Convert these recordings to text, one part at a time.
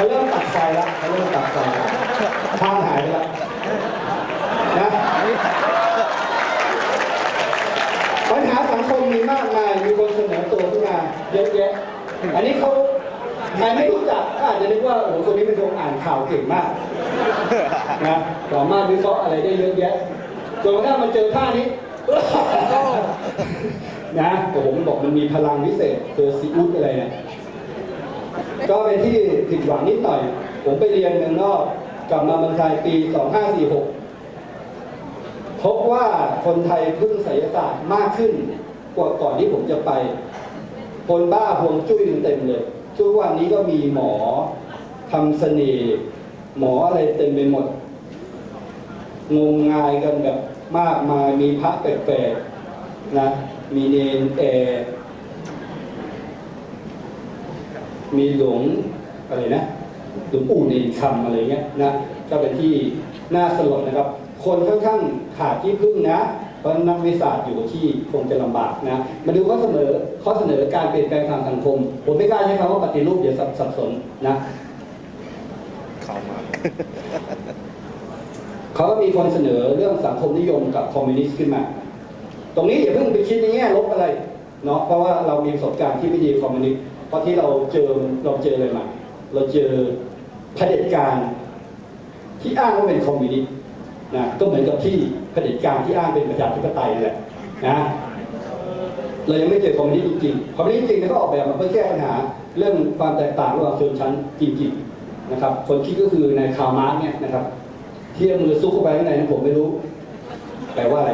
เขาเริ่มตัดไฟแล้วเขาเริ่มตัดไฟแล้วทางหายไปแล้วนะปัญหาสังคมมีมากมาย มีคนเสนอตัวขึ้นมาเยอะแยะ อันนี้เขาใครไม่รู้จักก็อาจจะนึกว่าโอ้โหคนนี้เป็นคนอ่านข่าวเก่งมากนะสามารถวิเคราะห์อะไรได้เยอะแยะจนกระทั่งมาเจอท่านี้นะโอ้โหมันบอกมันมีพลังวิเศษเจอซีอุสอะไรเนี่ย ก็เป็นที่ผิดหวังนิดหน่อย ผมไปเรียนเมืองนอกกลับมาเมืองไทยปี 2546 พบว่าคนไทยพึ่งไสยศาสตร์มากขึ้นกว่าก่อนที่ผมจะไป คนบ้าพวงจุ้ยเต็มเลย ทุกวันนี้ก็มีหมอทำเสน่ห์หมออะไรเต็มไปหมด งมงายกันแบบมากมายมีพระแปลกๆนะ มีเนนแอร์ มีหลวงอะไรนะหลวงปู่เนนคำอะไรเงี้ยนะก็เป็นที่น่าสลดนะครับ คนค่อนข้างขาดที่พึ่งนะเพราะนักวิทยาศาสตร์อยู่ที่คงจะลำบากนะ มาดูข้อเสนอข้อเสนอการเปลี่ยนแปลงทางสังคม ผมไม่กล้าใช้คำว่าปฏิรูปเดี๋ยวสับสับสนนะเข้ามาเขาก็มีคนเสนอเรื่องสังคมนิยมกับคอมมิวนิสต์ขึ้นมา ตรงนี้อย่าเพิ่งไปคิดในแง่ลบอะไรเนาะเพราะว่าเรามีประสบการณ์ที่ไม่ดีกับคอมมิวนิสต์ เพราะที่เราเจอเราเจออะไรมาเราเจอเผด็จการที่อ้างว่าเป็นคอมมิวนิสต์นะก็เหมือนกับที่เผด็จการที่อ้างเป็นประชาธิปไตยนั่นแหละนะเรายังไม่เจอคอมมิวนิสต์จริงๆคอมมิวนิสต์จริงๆเนี่ยก็ออกแบบมาเพื่อแก้ปัญหาเรื่องความแตกต่างระหว่างชนชั้นจริงๆนะครับ คนคิดก็คือนายคาร์มาร์กเนี่ยนะครับที่เอามือซุกเข้าไปข้างในนั้นผมไม่รู้แปลว่าอะไร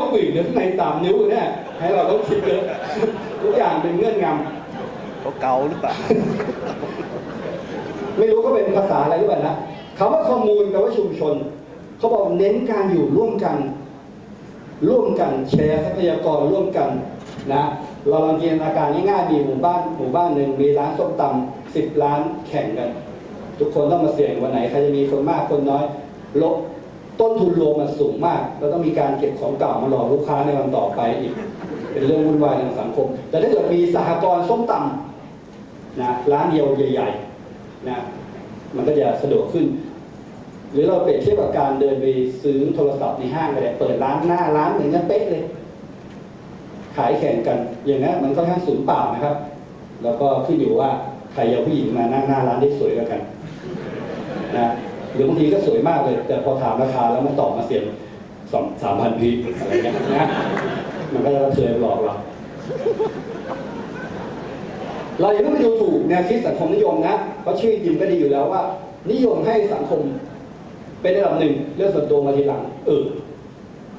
างในกำนกหวีดหรือข้างในสามนิ้วเนี่ยให้เราต้องคิดเยอะทุกอย่างเป็นเงื่อนงำเขาเกาหรือเปล่า ไม่รู้ก็เป็นภาษาอะไรหรือเปล่านะคำว่าคอมมูนแปลว่าชุมชน เขาบอกเน้นการอยู่ร่วมกัน ร่วมกันแชร์ทรัพยากรร่วมกันนะเราลองจินตนาการง่ายๆมีหมู่บ้านหมู่บ้านหนึ่งมีร้านส้มตำสิบร้านแข่งกัน ทุกคนต้องมาเสี่ยงวันไหนใครจะมีคนมากคนน้อยลบ ต้นทุนรวมมันสูงมากแล้วต้องมีการเก็บของเก่ามารอลูกค้าในวันต่อไปอีก เป็นเรื่องวุ่นวายในสังคม แต่ถ้าเกิดมีสหกรณ์ส้มตำนะร้านเดียวใหญ่ๆนะมันก็จะสะดวกขึ้น หรือเราเปรียบเทียบกับการเดินไปซื้อโทรศัพท์ในห้างก็ได้เปิดร้านหน้าร้านเหมือนกันเป๊ะเลย ขายแข่งกัน อย่างนั้นมันก็ทั้างสูญเปล่านะครับ แล้วก็ขึ้นอยู่ว่าใครเอาผู้หญิงมานั่งหน้าร้านได้สวยกว่ากันนะ หรือบางทีก็สวยมากเลย แต่พอถามราคาแล้วมันตอบมาเสียงสองสามพันพีอะไรเงี้ยนะมันก็จะเทยหลอกเราเราอย่าเพิ่งไปดูถูกแนวคิดสังคมนิยมนะเพราะชื่อจริงก็ดีอยู่แล้วว่า นิยมให้สังคมเป็นระดับหนึ่งเรื่องส่วนตัวมาทีหลังเออ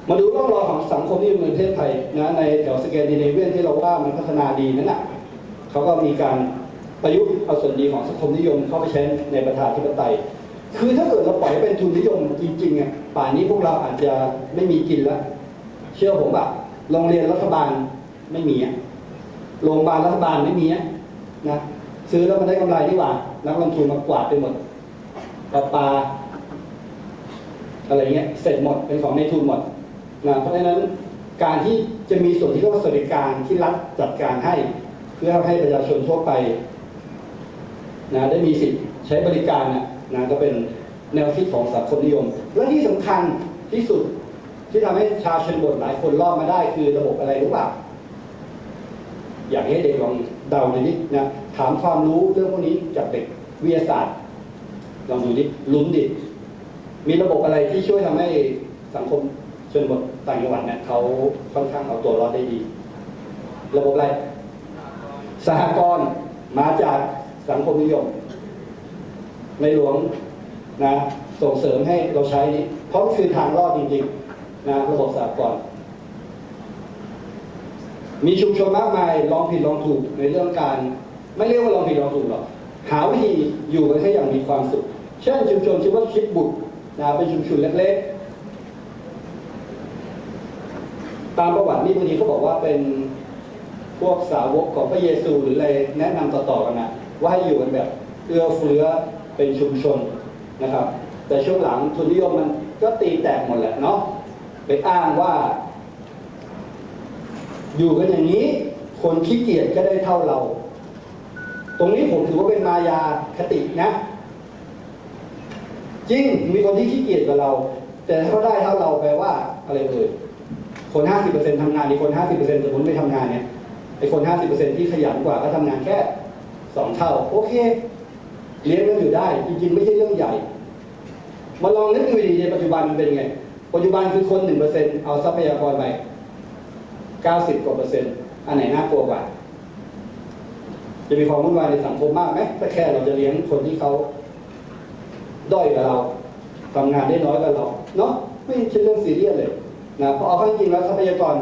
มาดูร่องรอยของสังคมนิยมในประเทศไทยนะในแถวสแกนดิเนเวียนที่เราว่ามันพัฒนาดีนั่นน่ะเขาก็มีการประยุกต์เอาส่วนดีของสังคมนิยมเข้าไปใช้ในประชาธิปไตย คือถ้าเกิดเราปล่อยเป็นทุนนิยมจริงๆอะป่านนี้พวกเราอาจจะไม่มีกินแล้วเชื่อผมป่ะโรงเรียนรัฐบาลไม่มีอะโรงพยาบาลรัฐบาลไม่มีอะนะซื้อแล้วมันได้กำไรดีกว่านักลงทุนมากวาดไปหมดปลาปลาอะไรเงี้ยเสร็จหมดเป็นของในทุนหมดนะเพราะฉะนั้นการที่จะมีส่วนที่เรียกว่าสวัสดิการที่รัฐจัดการให้ เพื่อให้ประชาชนทั่วไปนะได้มีสิทธิ์ใช้บริการนะ นะก็เป็นแนวคิดของสังคมนิยม และที่สำคัญที่สุดที่ทำให้ชาวชนบทหลายคนรอดมาได้คือระบบอะไรรู้เปล่าอยากให้เด็กลองเดาหน่อยนิดนะถามความรู้เรื่องพวกนี้จากเด็กวิทยาศาสตร์ลองดูดิลุ้นดิมีระบบอะไรที่ช่วยทำให้สังคมชนบทต่างจังหวัดเนี่ยเขาค่อนข้างเอาตัวรอดได้ดี ระบบอะไรสหกรณ์มาจากสังคมนิยม ในหลวงนะส่งเสริมให้เราใช้นี้เพราะมันคือทางรอดจริงๆนะระบบสหกรณ์มีชุมชนมากมายลองผิดลองถูกในเรื่องการ ไม่เรียกว่าลองผิดลองถูกหรอกหาวิธีอยู่กันให้อย่างมีความสุข เช่นชุมชนชื่อว่าคิดบุตรนะเป็นชุมชนเล็กๆ ตามประวัตินี่บางทีเขาบอกว่าเป็นพวกสาวกของพระเยซูหรืออะไรแนะนำต่อๆกันนะว่าให้อยู่กันแบบเอื้อเฟื้อ เป็นชุมชนนะครับ แต่ช่วงหลังทุนนิยมมันก็ตีแตกหมดแหละเนาะไปอ้างว่า อยู่กันอย่างนี้ คนขี้เกียจก็ได้เท่าเรา ตรงนี้ผมถือว่าเป็นมายาคตินะ จริงมีคนที่ขี้เกียจกว่าเรา แต่ถ้าเขาได้เท่าเราแปลว่าอะไรเอ่ยคนห้าสิบเปอร์เซ็นต์ทำงานอีกคนห้าสิบเปอร์เซ็นต์สมมติไม่ทำงานเนี่ยไอ้คนห้าสิบเปอร์เซ็นต์ที่ขยันกว่าก็ทำงานแค่สองเท่า โอเค เลี้ยงกันอยู่ได้ จริงๆไม่ใช่เรื่องใหญ่ มาลองนึกดูดีในปัจจุบันมันเป็นยังไง ปัจจุบันคือคนหนึ่งเปอร์เซ็นต์เอาทรัพยากรไปเก้าสิบกว่าเปอร์เซ็นต์อันไหนน่ากลัวกว่า จะมีความวุ่นวายในสังคมมากไหมถ้าแค่เราจะเลี้ยงคนที่เขาด้อยกว่าเราทำงานได้น้อยกว่าเรา เนาะไม่ใช่เรื่องซีเรียสเลยนะเพราะเอาเข้าจริงแล้วทรัพยากร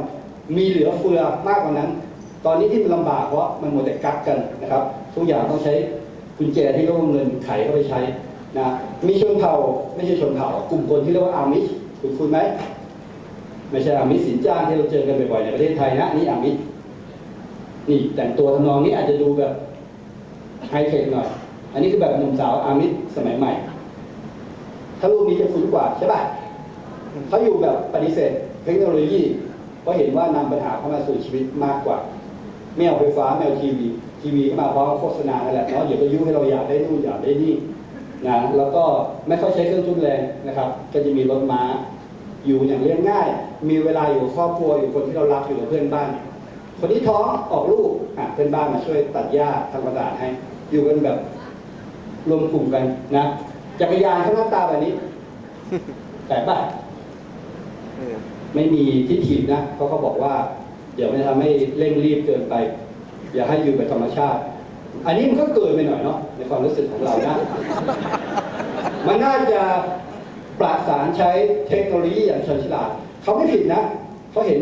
มีเหลือเฟือมากกว่านั้น ตอนนี้ที่มันลำบากเพราะมันหมดแต่กักกันนะครับ ทุกอย่างต้องใช้ กุญแจที่เรียกว่าเงินไขเข้าไปใช้นะมีชนเผ่าไม่ใช่ชนเผ่ากลุ่มคนที่เรียกว่าอามิชคุณคุณไหมไม่ใช่อามิชสินจ้างที่เราเจอกันบ่อยๆในประเทศไทยนะนี่อามิชนี่แต่งตัวทำนองนี้อาจจะดูแบบไฮเทคหน่อย อันนี้คือแบบหนุ่มสาวอามิสสมัยใหม่ ถ้ารูปนี้จะคุ้นกว่าใช่ป่ะเขาอยู่แบบปฏิเสธเทคโนโลยีเพราะเห็นว่านำปัญหาเข้ามาสู่ชีวิตมากกว่า ไม่เอาไฟฟ้าไม่เอาทีวี ทีวีก็มาเพราะโฆษณานั่นแหละเนาะเดี๋ยวก็ยุให้เราอยากได้นู่นอยากได้นี่นะแล้วก็ไม่ค่อยใช้เครื่องทุนแรงนะครับ ก็จะมีรถม้า อยู่อย่างเรียบง่าย มีเวลาอยู่กับครอบครัวอยู่กับคนที่เรารักอยู่กับเพื่อนบ้าน คนที่ท้องออกลูกอะเพื่อนบ้านมาช่วยตัดหญ้าทำความสะอาดให้ อยู่กันแบบรวมกลุ่มกันนะจักรยานเขาหน้าตาแบบนี้ แต่ป่ะเออไม่มีที่ถีบนะเพราะเขาบอกว่า เดี๋ยวมันจะทำให้เร่งรีบเกินไป อย่าให้อยู่แบบธรรมชาติ อันนี้มันก็เกินไปหน่อยเนาะในความรู้สึกของเรานะมันน่าจะประสานใช้เทคโนโลยีอย่างฉลียวฉลาดเขาไม่ผิดนะเขาเห็น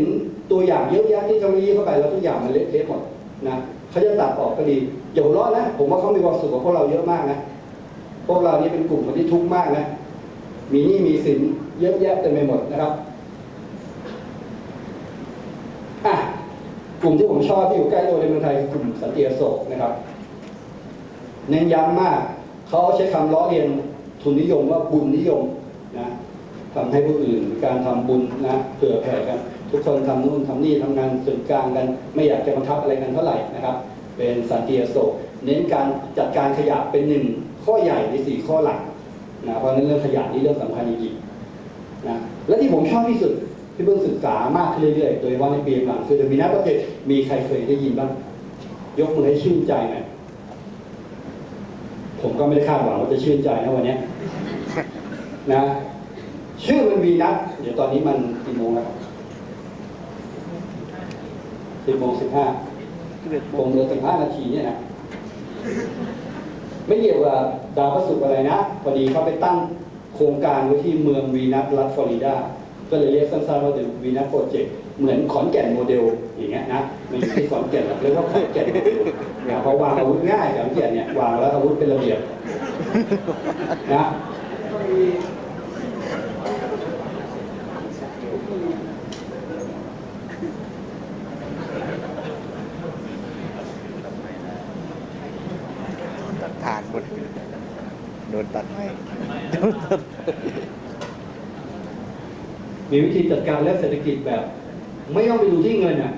ตัวอย่างเยอะแยะที่เทคโนโลยีเข้าไปแล้วทุกอย่างมันเละเทะหมดนะเขาจะตัดออกก็ดีอย่าหัวเราะนะ ผมว่าเขามีความสุขกับพวกเราเยอะมากนะพวกเรานี่เป็นกลุ่มคนที่ทุกข์มากนะมีหนี้มีสินเยอะแยะเต็มไปหมดนะครับ อะก ลุ่มที่ผมชอบที่อยู่ใกล้ตัวในเมืองไทยคือกลุ่มสันติอโศกนะครับ เน้นย้ำมากเขาใช้คำล้อเลียนทุนนิยมว่าบุญนิยมนะทำให้ผู้อื่นมีการทำบุญนะเผื่อแผ่กันทุกคนทำนู่นทำนี่ทำงานส่วนกลางกัน ไม่อยากจะบังคับอะไรกันเท่าไหร่นะครับ เป็นสันติอโศกเน้นการจัดการขยะเป็นหนึ่งข้อใหญ่ในสี่ข้อหลักนะเพราะนั้นเรื่องขยะนี่เรื่องสำคัญจริงๆนะและที่ผมชอบที่สุด ที่เพิ่งศึกษามากขึ้นเรื่อยๆ โดยเฉพาะในปีหลังคือเดอะมินาโปรเจกต์มีใครเคยได้ยินบ้าง ยกมือให้ชื่นใจหน่อยผมก็ไม่ได้คาดหวังว่าจะชื่นใจนะวันเนี้ยนะชื่อมันวีนัสเดี๋ยวตอนนี้มันกี่โมงแล้วสิบโมงสิบห้าสิบเอ็ดโมผมงเหลือสิบห้านาทีเนี่ยนะไม่เกี่ยวกับดาวพระศุกร์อะไรนะ พอดีเขาไปตั้งโครงการไว้ที่เมืองวีนัสรัฐฟลอริดา ก็เลยเรียกสั้นๆว่า The Venus Project เหมือนขอนแก่นโมเดลอย่างเงี้ยนะมันอยู่ที่ขอนแก่นหรอกเรียกว่าขอนแก่นโมเดลนะเพราะวางอาวุธง่ายขอนแก่นเนี่ยวางแล้วอาวุธเป็นระเบียบนะตัดผ่านหมดโดนตัดให้โดนตัด มีวิธีจัดการเรื่องเศรษฐกิจแบบ ไม่ต้องไปดูที่เงินอะ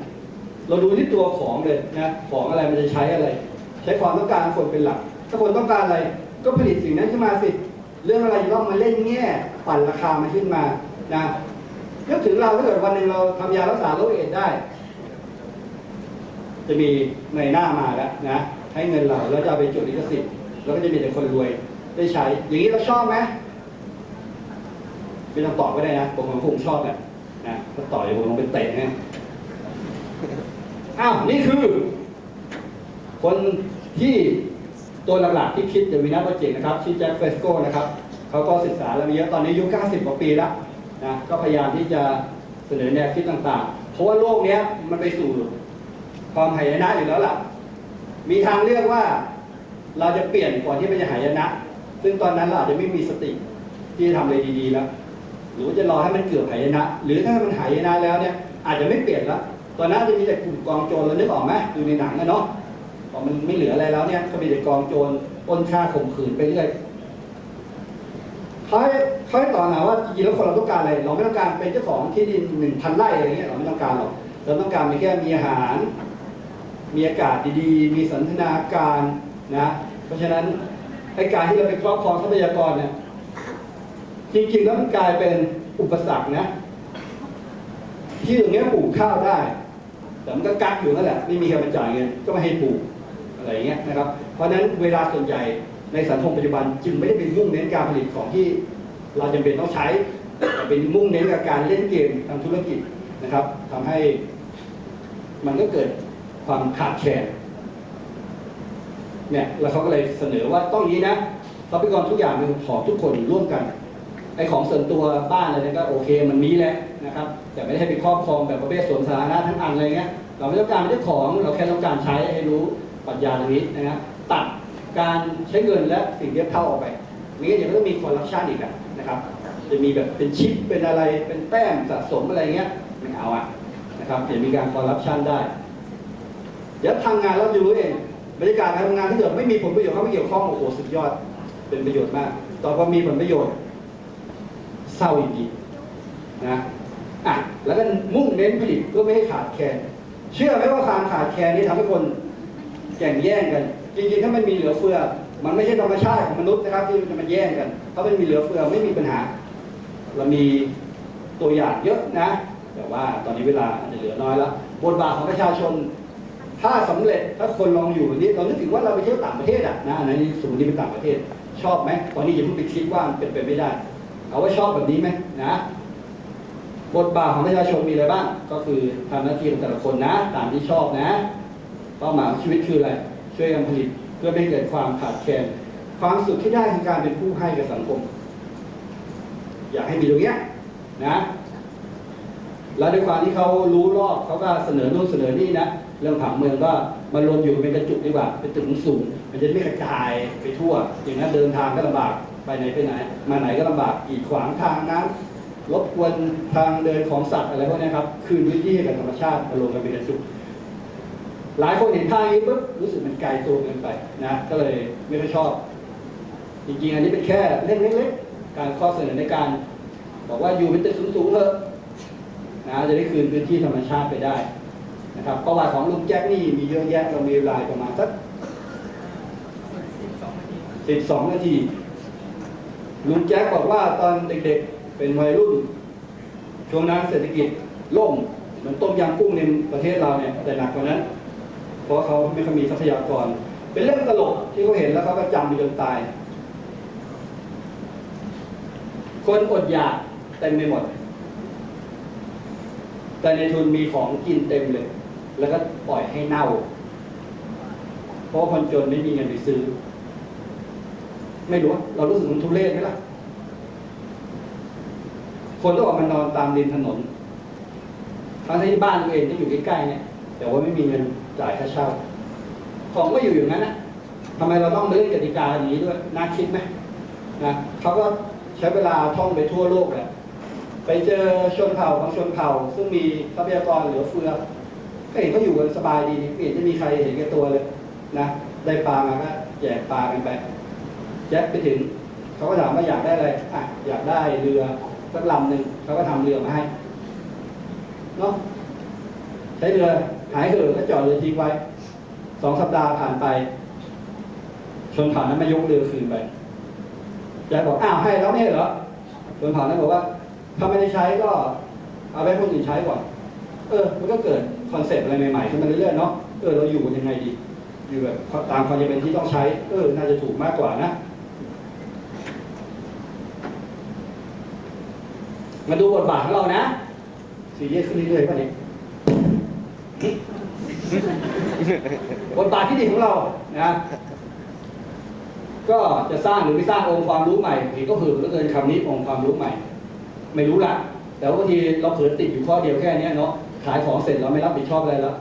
เราดูที่ตัวของเลยนะของอะไรมันจะใช้อะไร ใช้ความต้องการคนเป็นหลัก ถ้าคนต้องการอะไร ก็ผลิตสิ่งนั้นขึ้นมาสิเรื่องอะไรต้องมาเล่นแง่ปั่นราคามันขึ้นมานะนึกถึงเราถ้าเกิดวันหนึ่งเราทำยารักษาโรคเอดได้ จะมีในหน้ามาแล้วนะให้เงินเราแล้วจะไปจดลิขสิทธิ์แล้วก็จะมีแต่คนรวยได้ใช้ อย่างนี้เราชอบไหม ไม่ต้องตอบก็ได้นะ ผมคงชอบแหละนะถ้าต่อยผมลงเป็นเตะนะอ้าว นี่คือ คนที่ตัวหลักๆที่คิดเดอะวินาโปรเจกต์นะครับชื่อแจ็คเฟสโก้นะครับเขาก็ศึกษาแล้วมาเยอะตอนนี้อายุ 90 กว่าปีแล้วนะก็พยายามที่จะเสนอแนวคิดต่างๆ เพราะว่าโลกเนี้ยมันไปสู่ความหายนะอยู่แล้วล่ะ มีทางเลือกว่าเราจะเปลี่ยนก่อนที่มันจะหายนะ ซึ่งตอนนั้นเราอาจจะไม่มีสติที่จะทำอะไรดีๆแล้ว รือว่าจะรอให้มันเกือบหายนะ หรือถ้ามันหายนะแล้วเนี่ยอาจจะไม่เปลี่ยนล้วตอนนั้นจะมีแต่กลุ่มกองโจรเรานึกออกไหมดูในหนังอะเนาะพอมันไม่เหลืออะไรแล้วเนี่ยก็มีแต่กองโจรปนฆ่าข่มขืนไปเรื่อยเขาให้เขาให้ต่อหาว่าจริงๆแล้วคนเราต้องการอะไร เราไม่ต้องการเป็นเจ้าของที่ดินหนึ่งพันไร่อะไรเงี้ยเราไม่ต้องการหรอกเราต้องการแค่มีอาหาร มีอากาศดีๆ มีสันทนาการนะ เพราะฉะนั้นไอการที่เราไปครอบครองทรัพยากรเนี่ย จริงๆแล้วมันกลายเป็นอุปสรรคนะ ที่ตรงเนี้ยปลูกข้าวได้ แต่มันก็กักอยู่นั่นแหละไม่มีใครมาจ่ายเงินก็ไม่ให้ปลูกอะไรอย่างเงี้ยนะครับ เพราะฉะนั้นเวลาส่วนใหญ่ในสังคมปัจจุบันจึงไม่ได้เป็นมุ่งเน้นการผลิตของที่เราจำเป็นต้องใช้แต่เป็นมุ่งเน้นกับการเล่นเกมทางธุรกิจนะครับทำให้มันก็เกิดความขาดแคลนเนี่ยแล้วเขาก็เลยเสนอว่าต้องนี้นะทรัพยากรทุกอย่างเป็นของทุกคนร่วมกัน ไอ้ของส่วนตัวบ้านอะไรเนี่ยก็โอเคมันมีแหละนะครับ แต่ไม่ได้ให้ไปครอบครองแบบประเภทสวนสาธารณะทั้งอันอะไรเงี้ยเราไม่ต้องการเป็นเจ้าของเราแค่ต้องการใช้ให้รู้ปรัชญาตรงนี้นะครับตัดการใช้เงินและสิ่งเทียบเท่าออกไปไม่งั้นเดี๋ยวมันต้องมีคอร์รัปชันอีกนะครับจะมีแบบเป็นชิปเป็นอะไรเป็นแต้มสะสมอะไรเงี้ยไม่เอาอะนะครับเดี๋ยวมีการคอร์รัปชันได้ เดี๋ยวทำงานแล้วจะรู้เองบรรยากาศการทำงานถ้าเกิดไม่มีผลประโยชน์เขาไม่เกี่ยวข้องโอ้โหสุดยอด เป็นประโยชน์มาก ต่อพอมีผลประโยชน์ เศร้าอีกๆนะอะแล้วก็มุ่งเน้นผลิตเพื่อไม่ให้ขาดแคลนเชื่อไหมว่าความขาดแคลนนี้ทำให้คนแข่งแย่งกัน จริงๆ ถ้ามันมีเหลือเฟือ มันไม่ใช่ธรรมชาติของมนุษย์นะครับ ที่มันจะมาแย่งกันถ้ามันมีเหลือเฟือไม่มีปัญหา เรามีตัวอย่างเยอะนะ แต่ว่าตอนนี้เวลาอาจจะเหลือน้อยแล้วบทบาทของประชาชน ถ้าสำเร็จถ้าคนลองอยู่แบบนี้เรานึกถึงว่าเราไปเที่ยวต่างประเทศอะนะอันนี้สมมติเป็นต่างประเทศ ชอบไหมตอนนี้อย่าเพิ่งไปคิดว่าเป็นไปไม่ได้ เอาว่าชอบแบบนี้ไหมนะบทบาทของประชาชนมีอะไรบ้าง ก็คือทำหน้าที่ของแต่ละคนนะ ตามที่ชอบนะ เป้าหมายของชีวิตคืออะไร ช่วยกันผลิตเพื่อไม่เกิดความขาดแคลน ความสุขที่ได้คือการเป็นผู้ให้กับสังคม อยากให้มีตรงเนี้ยนะ แล้วด้วยความที่เขารู้รอบเขาก็เสนอโน่นเสนอนี่นะ เรื่องผังเมืองก็มารวมอยู่เป็นกระจุกดีกว่า เป็นตึกสูง มันจะไม่กระจายไปทั่ว อย่างนั้นเดินทางก็ลำบาก ไปไหนไปไหน มาไหนก็ลำบากกีดขวางทางน้ำรบกวนทางเดินของสัตว์อะไรพวกนี้ครับ คืนพื้นที่ให้กับธรรมชาติมารวมกันเป็นกระจุกหลายคนเห็นภาพนี้ปุ๊บรู้สึกมันไกลตัวเกินไปนะ ก็เลยไม่ค่อยชอบ จริงๆ อันนี้เป็นแค่เรื่องเล็กๆ การข้อเสนอในการ บอกว่าอยู่เป็นตึกสูงๆเถอะนะจะได้คืนพื้นที่ธรรมชาติไปได้นะครับประวัติของลุงแจ็คนี่มีเยอะแยะเรามีเวลาประมาณสักสิบสองนาที ลุงแจ็คบอกว่าตอนเด็กๆเป็นวัยรุ่น ช่วงนั้นเศรษฐกิจล่มเหมือนต้มยำกุ้งในประเทศเราเนี่ยแต่หนักกว่านั้น เพราะเขาไม่ค่อยมีทรัพยากร เป็นเรื่องตลกที่เขาเห็นแล้วเขาก็จำไปจนตาย คนอดอยากเต็มไปหมด แต่ในทุนมีของกินเต็มเลย แล้วก็ปล่อยให้เน่า เพราะคนจนไม่มีเงินไปซื้อ ไม่รู้ว่าเรารู้สึกมันทุเรศไหมล่ะ คนต้ออกมานอนตามริมถนนทั้งที่บ้านตัวเองที่อยู่ใกล้ๆเนี่ย แต่ว่าไม่มีเงินจ่ายค่าเช่า ของก็อยู่อย่างนั้นนะทำไมเราต้องมาเล่นกติกาอย่างนี้ด้วย น่าคิดไหมนะเขาก็ใช้เวลาท่องไปทั่วโลกแหละไปเจอชนเผ่าบางชนเผ่า ซึ่งมีทรัพยากรเหลือเฟือก็เห็นเขาอยู่กันสบายดีไม่เห็นจะมีใครเห็นแก่ตัวเลย นะ ได้ปลามาก็แจกปลากันไป แจ็คไปถึงเขาก็ถามว่าอยากได้อะไรอะอยากได้เรือสักลำหนึ่งเขาก็ทำเรือมาให้เนาะใช้เรือหายเหือก็จอดเรือทิ้งไว้สองสัปดาห์ผ่านไป ชนเผ่านั้นมายกเรือคืนไปยายบอกอ้าวให้แล้วไม่ใช่เหรอชนเผ่านั้นบอกว่าถ้าไม่ได้ใช้ก็เอาไปคนอื่นใช้ก่อน เออ มันก็เกิดคอนเซ็ปต์อะไรใหม่ๆขึ้นมาเรื่อยๆเนาะเออเราอยู่กันยังไงดี อยู่แบบตามความจำเป็นที่ต้องใช้ เออ น่าจะถูกมากกว่านะ มาดูบทบาทของเรานะสีเรียสขึ้นเรื่อยๆป่ะเนี่ยบทบาทที่ดีของเรานะก็จะสร้างหรือไม่สร้างองค์ความรู้ใหม่เห็นก็คือเหลือเกินคำนี้องค์ความรู้ใหม่ ไม่รู้ละแต่ว่าบางทีเราเผลอติดอยู่ข้อเดียวแค่เนี้ยเนาะขายของเสร็จเราไม่รับผิดชอบอะไรแล้ว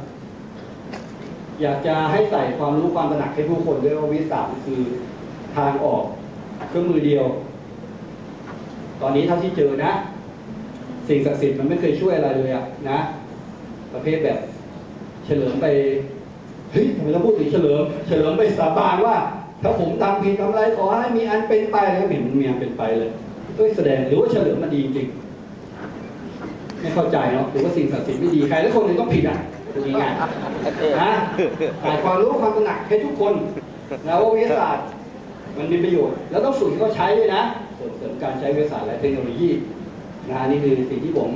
อยากจะให้ใส่ความรู้ความตระหนักให้ผู้คนด้วยว่าวิสาคือทางออกเครื่องมือเดียว ตอนนี้เท่าที่เจอนะ สิ่งศักดิ์สิทธิ์มันไม่เคยช่วยอะไรเลยอะนะ ประเภทแบบ เฉลิมไปเฮ้ยทำไมเราพูดถึงเฉลิม เฉลิมไปสาบานว่า ถ้าผมทำผิดทำไรขอให้มีอันเป็นไปแล้วเห็นมันมีอันเป็นไปเลยด้วยแสดงหรือว่าเฉลิมมันดีจริงไม่เข้าใจเนาะหรือว่าสิ่งศักดิ์สิทธิ์ไม่ดีใครแล้วคนหนึ่งต้องผิดอะพูดง่ายนะแต่ความรู้ความตระหนักให้ทุกคนนะว่าวิทยาศาสตร์มันมีประโยชน์ แล้วต้องฝึกเขาใช้ด้วยนะส่งเสริมการใช้วิทยาศาสตร์และเทคโนโลยี อันนี้คือสิ่งที่ผม